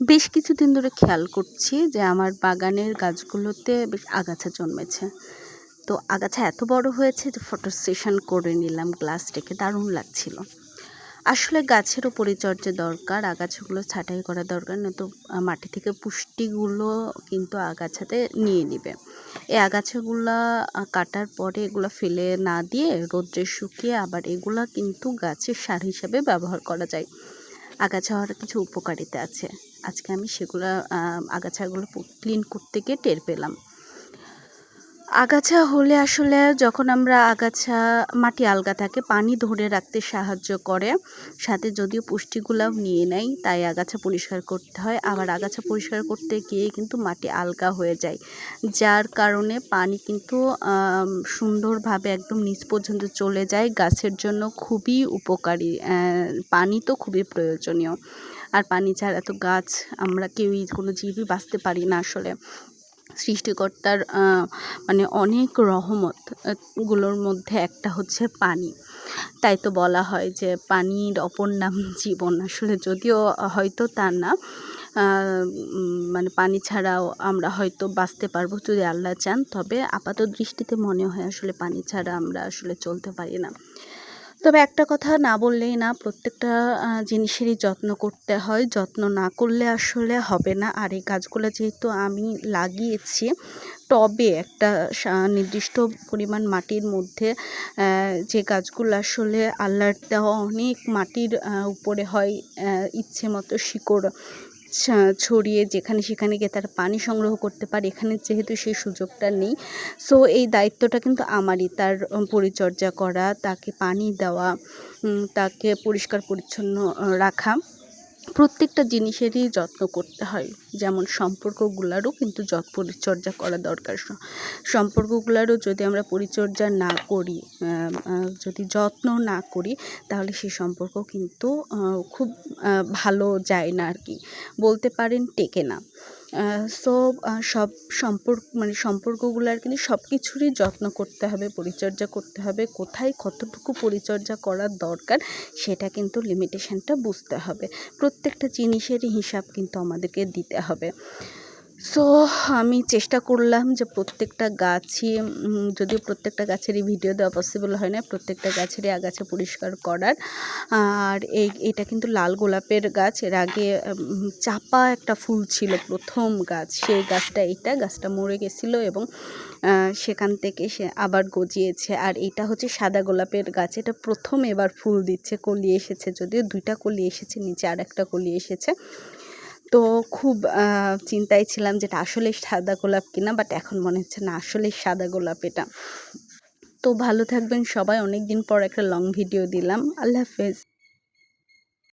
বেশ কিছুদিন ধরে খেয়াল করছি যে আমার বাগানের গাছগুলোতে বেশ আগাছা জন্মেছে। তো আগাছা এত বড় হয়েছে যে ফটো সেশন করে নিলাম, গ্লাস রেখে দারুণ লাগছিল। আসলে গাছেরও পরিচর্যা দরকার, আগাছাগুলো ছাঁটাই করা দরকার, নয়তো মাটি থেকে পুষ্টিগুলো কিন্তু আগাছাতে নিয়ে নেবে। এই আগাছাগুলা কাটার পরে এগুলো ফেলে না দিয়ে রোদ্রে শুকিয়ে আবার এগুলা কিন্তু গাছের সার হিসাবে ব্যবহার করা যায়। আগাছা হওয়ার কিছু উপকারিতা আছে। আজকে আমি সেগুলো আগাছাগুলো ক্লিন করতে গিয়ে টের পেলাম। আগাছা হলে আসলে যখন আমরা আগাছা, মাটি আলগা থাকে, পানি ধরে রাখতে সাহায্য করে। সাথে যদিও পুষ্টিগুলাও নিয়ে নেয়, তাই আগাছা পরিষ্কার করতে হয়। আবার আগাছা পরিষ্কার করতে গিয়ে কিন্তু মাটি আলগা হয়ে যায়। যার কারণে পানি কিন্তু সুন্দরভাবে একদম নিচ পর্যন্ত চলে যায়। গাছের জন্য খুবই উপকারী পানি তো খুবই প্রয়োজনীয়। আর পানি ছাড়া তো গাছ, আমরা কেউই কোনো জীবই বাঁচতে পারি না আসলে। সৃষ্টিকর্তার মানে অনেক রহমতগুলোর মধ্যে একটা হচ্ছে পানি। তাই তো বলা হয় যে পানির অপর নাম জীবন। আসলে যদিও হয়তো তা না মানে পানি ছাড়াও আমরা হয়তো বাঁচতে পারব যদি আল্লাহ চান, তবে আপাত দৃষ্টিতে মনে হয় আসলে পানি ছাড়া আমরা আসলে চলতে পারি না। তবে একটা কথা না বললেই না, প্রত্যেকটা জিনিসেরই যত্ন করতে হয়। যত্ন না করলে আসলে হবে না। আর এই গাছগুলো যেহেতু আমি লাগিয়েছি টবে একটা নির্দিষ্ট পরিমাণ মাটির মধ্যে যে গাছগুলো আসলে আল্লাহর দেওয়া অনেক মাটির উপরে হয় ইচ্ছে মতো শিকড় ছড়িয়ে যেখানে সেখানে গিয়ে তারা পানি সংগ্রহ করতে পারে, এখানে যেহেতু সেই সুযোগটা নেই। সো এই দায়িত্বটা কিন্তু আমারই, তার পরিচর্যা করা, তাকে পানি দেওয়া তাকে পরিষ্কার পরিচ্ছন্ন রাখা। প্রত্যেকটা জিনিসেরই যত্ন করতে হয়। যেমন সম্পর্কগুলারও কিন্তু যত পরিচর্যা করা দরকার। সম্পর্কগুলারও যদি আমরা পরিচর্যা না করি যদি যত্ন না করি, তাহলে সেই সম্পর্ক কিন্তু খুব ভালো যায় না আর কি বলতে পারেন টেকে না। সো সব সম্পর্ক মানে সম্পর্কগুলো আর কিন্তু সব কিছুরই যত্ন করতে হবে, পরিচর্যা করতে হবে, কোথায় কতটুকু পরিচর্যা করার দরকার সেটা কিন্তু লিমিটেশনটা বুঝতে হবে। প্রত্যেকটা জিনিসেরই হিসাব কিন্তু আমাদেরকে দিতে হবে। সো আমি চেষ্টা করলাম যে প্রত্যেকটা গাছই যদিও প্রত্যেকটা গাছেরই ভিডিও দেওয়া পসিবল হয় না, প্রত্যেকটা গাছেরই আগাছা পরিষ্কার করার। আর এই, এটা কিন্তু লাল গোলাপের গাছ। এর আগে চাপা একটা ফুল ছিল প্রথম গাছ। সেই গাছটা এটা গাছটা মরে গেছিল এবং সেখান থেকে সে আবার গজিয়েছে। আর এটা হচ্ছে সাদা গোলাপের গাছ। এটা প্রথম এবার ফুল দিচ্ছে, কলি এসেছে। যদিও দুইটা কলি এসেছে, নিচে আর একটা কলি এসেছে। তো খুব চিন্তায় ছিলাম যেটা আসলে সাদা গোলাপ কিনা বাট এখন মনে হচ্ছে না আসলে সাদা গোলাপ এটা। তো ভালো থাকবেন সবাই অনেক দিন পর একটা লং ভিডিও দিলাম। আল্লাহ হাফেজ।